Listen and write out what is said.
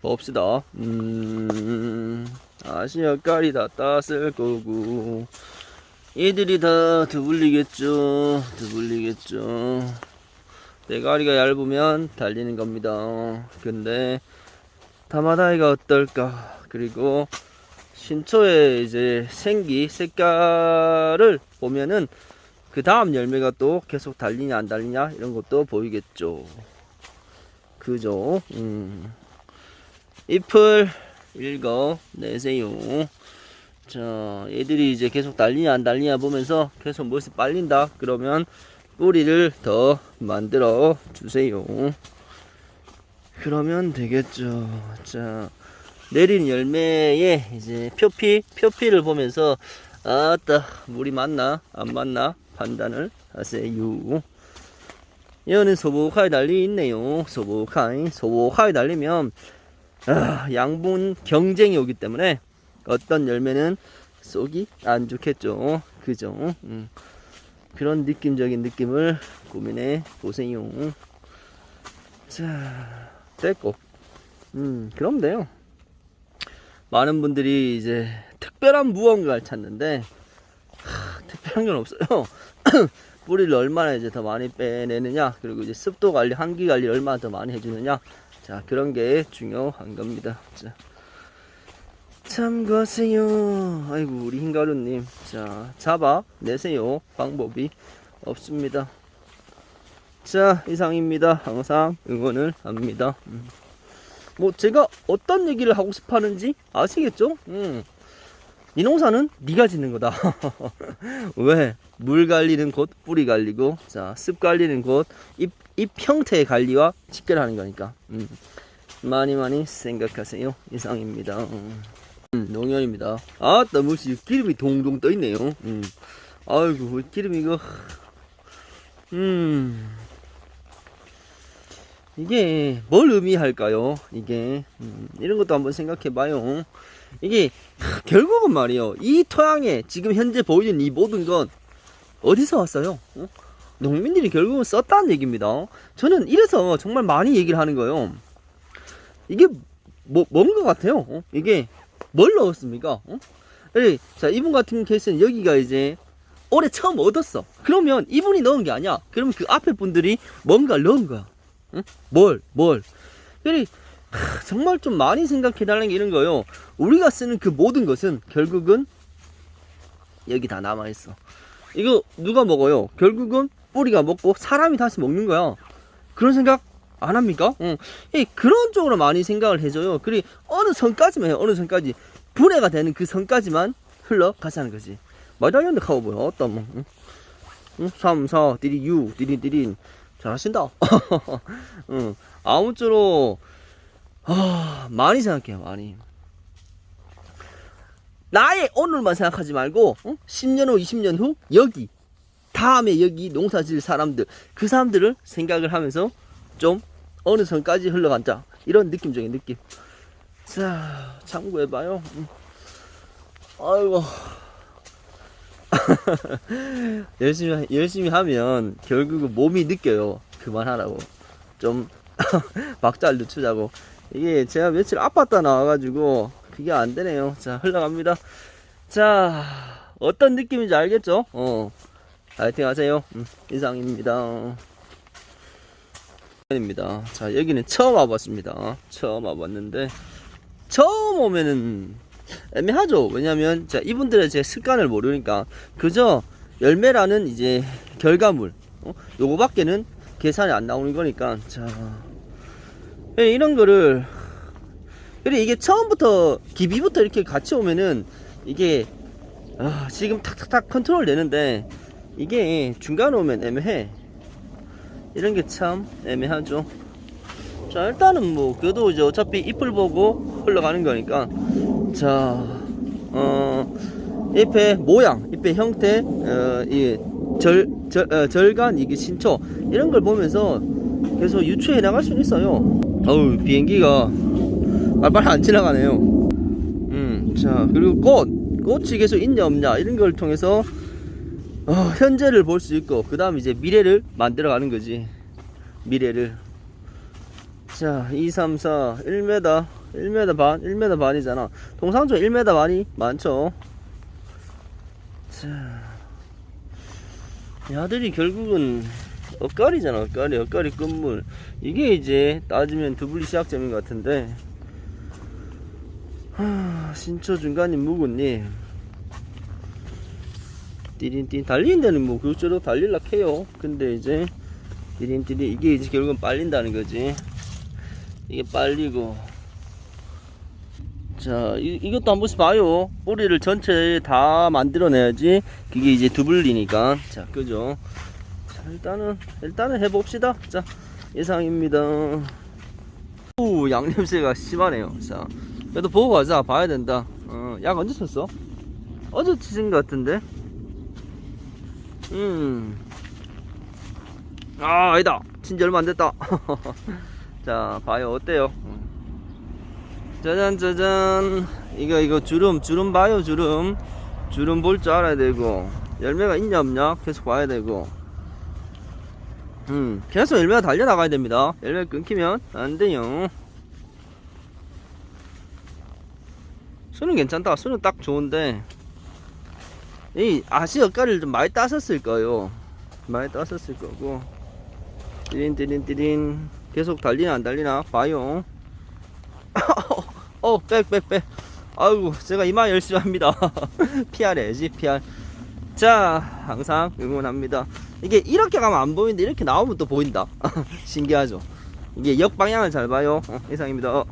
봅시다. 음, 아시아까리 다 땄을 거고. 이들이 다 두불리겠죠. 두불리겠죠. 대가리가 얇으면 달리는 겁니다. 근데, 타마다이가 어떨까? 그리고, 신초의 이제 생기, 색깔을 보면은, 그 다음 열매가 또 계속 달리냐, 안 달리냐, 이런 것도 보이겠죠. 그죠? 음. 잎을 읽어 내세요. 자, 얘들이 이제 계속 달리냐 안 달리냐 보면서 계속 무엇이 빨린다. 그러면 뿌리를 더 만들어 주세요. 그러면 되겠죠. 자, 내린 열매의 이제 표피, 표피를 보면서 아따 물이 맞나 안 맞나 판단을 하세요. 얘는 소복하게 달리 있네요. 소복하게 소복하게 달리면 아, 양분 경쟁이 오기 때문에 어떤 열매는 쏙이 안 좋겠죠. 그죠? 음. 그런 느낌적인 느낌을 고민해 보세요. 자, 됐고. 음, 그럼 돼요. 많은 분들이 이제 특별한 무언가를 찾는데, 하, 특별한 건 없어요. 뿌리를 얼마나 이제 더 많이 빼내느냐, 그리고 이제 습도 관리, 한기 관리 얼마나 더 많이 해주느냐, 자, 그런 게 중요한 겁니다. 자, 참고하세요. 아이고, 우리 흰가루님. 자, 잡아 내세요. 방법이 없습니다. 자, 이상입니다. 항상 응원을 합니다. 음. 뭐, 제가 어떤 얘기를 하고 싶어 하는지 아시겠죠? 음. 이 농사는 네가 짓는 거다. 왜? 물 관리는 곧 뿌리 관리고, 자, 습 관리는 곧 잎, 잎 형태의 관리와 직결하는 거니까. 음. 많이 많이 생각하세요. 이상입니다. 음, 농연입니다. 아, 너무시 기름이 동동 떠 있네요. 음. 아이고, 기름 이거. 음. 이게 뭘 의미할까요? 이게 음, 이런 것도 한번 생각해 봐요. 이게 하, 결국은 말이요. 이 토양에 지금 현재 보이는 이 모든 건 어디서 왔어요? 어? 농민들이 결국은 썼다는 얘기입니다. 저는 이래서 정말 많이 얘기를 하는 거예요. 이게 뭐, 뭔것 같아요? 어? 이게 뭘 넣었습니까? 어? 예, 자, 이분 같은 케이스는 여기가 이제 올해 처음 얻었어. 그러면 이분이 넣은 게 아니야. 그러면 그 앞에 분들이 뭔가를 넣은 거야. 응? 뭘, 뭘. 그래, 하, 정말 좀 많이 생각해 달라는 게 이런 거예요. 우리가 쓰는 그 모든 것은 결국은 여기 다 남아있어. 이거 누가 먹어요? 결국은 뿌리가 먹고 사람이 다시 먹는 거야. 그런 생각 안 합니까? 응. 예, 그런 쪽으로 많이 생각을 해줘요. 그리 어느 선까지만 해요. 어느 선까지 분해가 되는 그 선까지만 흘러가자는 거지. 마달리언드 카우보이 어떤 뭐? 응? 응? 3, 4, 디리 6, 디리 디린 잘하신다. 응. 아무쪼록 아, 많이 생각해요. 많이. 나의 오늘만 생각하지 말고 응? 10년 후, 20년 후 여기 다음에 여기 농사 지을 사람들 그 사람들을 생각을 하면서 좀 어느 선까지 흘러간다 이런 느낌적인 느낌 자 참고해봐요 음. 아이고 열심히 하- 열심히 하면 결국은 몸이 느껴요 그만하라고 좀 박자를 늦추자고 이게 제가 며칠 아팠다 나와가지고 그게 안 되네요 자 흘러갑니다 자 어떤 느낌인지 알겠죠 어 파이팅 하세요 음, 이상입니다 입니다. 자, 여기는 처음 와봤습니다. 처음 와봤는데, 처음 오면은 애매하죠. 왜냐면, 자, 이분들의 제 습관을 모르니까, 그저 열매라는 이제 결과물, 어? 요거밖에는 계산이 안 나오는 거니까, 자, 예, 이런 거를, 그래, 이게 처음부터, 기비부터 이렇게 같이 오면은, 이게, 아, 지금 탁탁탁 컨트롤 되는데, 이게 중간에 오면 애매해. 이런 게 참 애매하죠. 자, 일단은 뭐, 그래도 이제 어차피 잎을 보고 흘러가는 거니까. 자, 어, 잎의 모양, 잎의 형태, 어, 이 절, 절, 어, 절간, 이게 신초, 이런 걸 보면서 계속 유추해 나갈 수는 있어요. 어우, 비행기가 빨빨 안 지나가네요. 음, 자, 그리고 꽃, 꽃이 계속 있냐, 없냐, 이런 걸 통해서 어, 현재를 볼 수 있고 그 다음 이제 미래를 만들어 가는 거지 미래를 자 2, 3, 4 1m 1m 반, 1m 반이잖아. 동상조 1m 반이 많죠. 자, 야들이 결국은 엇갈이잖아, 엇갈이, 엇갈이 끝물. 이게 이제 따지면 두블리 시작점인 것 같은데. 하, 신초 중간님 묵은님. 띠린띠 달리는 데는 뭐 그럭저럭 달릴라 해요. 근데 이제 띠린띠린 이게 이제 결국은 빨린다는 거지. 이게 빨리고. 자, 이, 이것도 한 번 씩 봐요. 뿌리를 전체 다 만들어내야지. 그게 이제 두블리니까. 자, 그죠? 자, 일단은, 일단은 해봅시다. 자, 예상입니다. 오, 양냄새가 심하네요. 자, 그래도 보고 가자. 봐야 된다. 어, 약 언제 쳤어? 어제 치신 것 같은데? 음. 아, 아니다. 친지 얼마 안 됐다. 자, 봐요. 어때요? 음. 짜잔, 짜잔. 이거, 이거 주름, 주름 봐요, 주름. 주름 볼 줄 알아야 되고. 열매가 있냐, 없냐? 계속 봐야 되고. 음, 계속 열매가 달려나가야 됩니다. 열매 끊기면 안 돼요. 수는 괜찮다. 수는 딱 좋은데. 이 아시 엇가리를 좀 많이 땄었을 거예요. 많이 땄었을 거고. 띠린 띠린 띠린 계속 달리나 안 달리나 봐요. 어, 백. 아이고, 제가 이마 열심히 합니다. PR 해야지, PR. 자, 항상 응원합니다. 이게 이렇게 가면 안 보이는데 이렇게 나오면 또 보인다. 신기하죠? 이게 역방향을 잘 봐요. 어, 이상입니다.